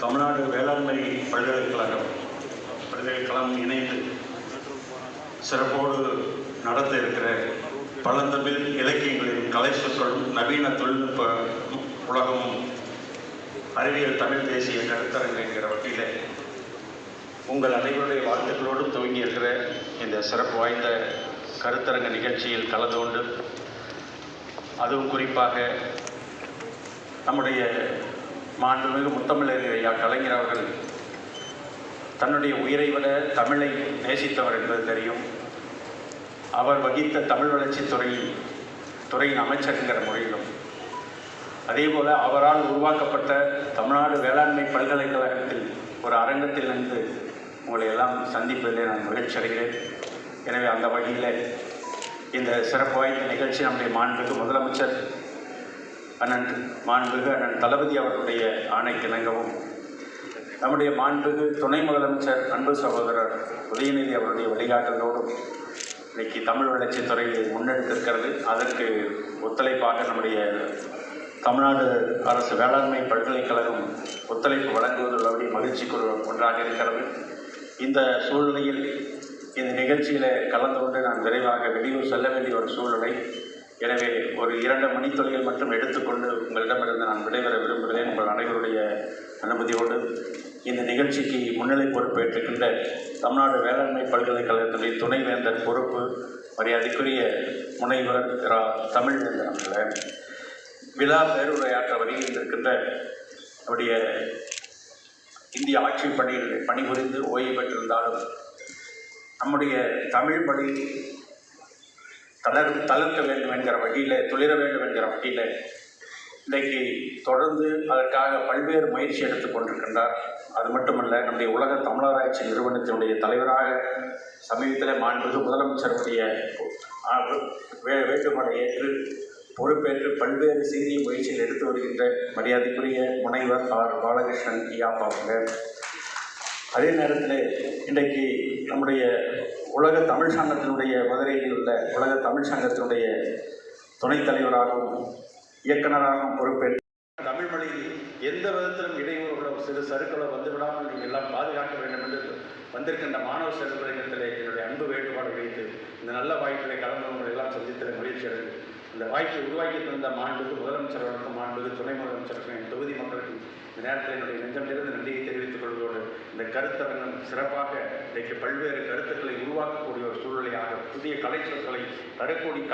தமிழ்நாடு வேளாண்மை பல்கலைக்கழகம் பல்கலைக்கழகம் இணைந்து சிறப்போடு நடத்த இருக்கிற பழந்தமிழ் இலக்கியங்களின் கலை சொற்களும் நவீன தொழில்நுட்ப உலகமும் அறிவியல் தமிழ் தேசிய கருத்தரங்கு என்கிற வகையில் உங்கள் அனைவருடைய வாழ்த்துக்களோடு துவங்கி இருக்கிற இந்த சிறப்பு வாய்ந்த கருத்தரங்க நிகழ்ச்சியில் கலந்து கொண்டு அதுவும் குறிப்பாக நம்முடைய மாண்புமிகு முத்தமிழறிஞர் ஐயா கலைஞர் அவர்கள் தன்னுடைய உயிரை விட தமிழை நேசித்தவர் என்பது தெரியும். அவர் வகித்த தமிழ் வளர்ச்சித் துறையின் துறையின் அமைச்சருங்கிற முறையிலும். அதேபோல் அவரால் உருவாக்கப்பட்ட தமிழ்நாடு வேளாண்மை பல்கலைக்கழகத்தில் ஒரு அரங்கத்தில் இருந்து உங்களை எல்லாம் சந்திப்பதிலே நான் மகிழ்ச்சி அடைகிறேன். எனவே அந்த வகையில் இந்த சிறப்பு வாய்ந்த நிகழ்ச்சி நம்முடைய மாண்புக்கு முதலமைச்சர் அண்ணன் மாண்புகு அண்ணன் தளபதி அவர்களுடைய ஆணைக்கிணங்கவும் நம்முடைய மாண்புகு துணை முதலமைச்சர் அன்பு சகோதரர் உதயநிதி அவருடைய வழிகாட்டலோடும் இன்றைக்கு தமிழ் வளர்ச்சித் துறையை முன்னெடுத்திருக்கிறது. அதற்கு ஒத்துழைப்பாக நம்முடைய தமிழ்நாடு அரசு வேளாண்மை பல்கலைக்கழகம் ஒத்துழைப்பு வழங்குவதுள்ளபடி மகிழ்ச்சிக்குரிய ஒன்றாக இருக்கிறது. இந்த சூழ்நிலையில் இந்த நிகழ்ச்சியில் கலந்து கொண்டு நான் விரைவாக வெளியூர் செல்ல வேண்டிய ஒரு சூழ்நிலை. எனவே ஒரு இரண்டு மணித்துறையில் மட்டும் எடுத்துக்கொண்டு உங்களிடமிருந்து நான் விடைபெற விரும்புகிறேன். உங்கள் அனைவருடைய அனுமதியோடு இந்த நிகழ்ச்சிக்கு முன்னிலை பொறுப்பேற்றுக்கின்ற தமிழ்நாடு வேளாண்மை பல்கலைக்கழகத்துடைய துணைவேந்தர் பொறுப்பு மரியாதைக்குரிய முனைவர் ரா. தமிழ்வேந்தர் அவர்களை விழா பேருரையாற்ற வருகின்றிருக்கின்ற நம்முடைய இந்திய ஆட்சி பணியில் பணிபுரிந்து ஓய்வு பெற்றிருந்தாலும் நம்முடைய தமிழ் மொழி தளர் தளர்க்க வேண்டும் என்கிற வகையில் துளிர வேண்டும் என்கிற வகையில் இன்றைக்கு தொடர்ந்து அதற்காக பல்வேறு முயற்சி எடுத்துக் கொண்டிருக்கின்றார். அது மட்டுமல்ல நம்முடைய உலக தமிழராட்சி நிறுவனத்தினுடைய தலைவராக சமீபத்தில் மாண்புக்கு முதலமைச்சருடைய ஆ, வேண்டுகோளை ஏற்று பொறுப்பேற்று பல்வேறு சீரிய முயற்சிகள் எடுத்து வருகின்ற மரியாதைக்குரிய முனைவர் ஆர். பாலகிருஷ்ணன் ஐயாப்பா அவங்க அதே நேரத்தில் இன்றைக்கு நம்முடைய உலக தமிழ் சங்கத்தினுடைய மதுரையில் உள்ள உலக தமிழ் சங்கத்தினுடைய துணைத் தலைவராகவும் இயக்குனராகவும் பொறுப்பேற்று தமிழ் மொழியில் எந்த விதத்திலும் இடையூறுகளோ சிறு சருக்களோ வந்துவிடாமல் நீங்கள் எல்லாம் பாதுகாக்க வேண்டும் என்று வந்திருக்கின்ற மாணவ செல்வங்களிடத்திலே என்னுடைய அன்பு வேண்டுபாடு வைத்து இந்த நல்ல வாய்ப்பிலே கலந்தவங்களை எல்லாம் சந்தித்திட முயற்சி எடுத்து இந்த வாய்ப்பை உருவாக்கி தந்த மாண்புக்கு முதலமைச்சர் அவர்களுக்கும் மாண்புக்கு துணை முதலமைச்சருக்கும் என் தொகுதி மக்களுக்கு இந்த நேரத்தில் என்னுடைய நெஞ்சமிலிருந்து நன்றியை தெரிவித்துக் கொள்வதோடு இந்த கருத்தரங்கம் சிறப்பாக இன்றைக்கு பல்வேறு கருத்துக்களை உருவாக்கக்கூடிய ஒரு சூழ்நிலையாக புதிய கலை சொற்களை தரக்கூடிய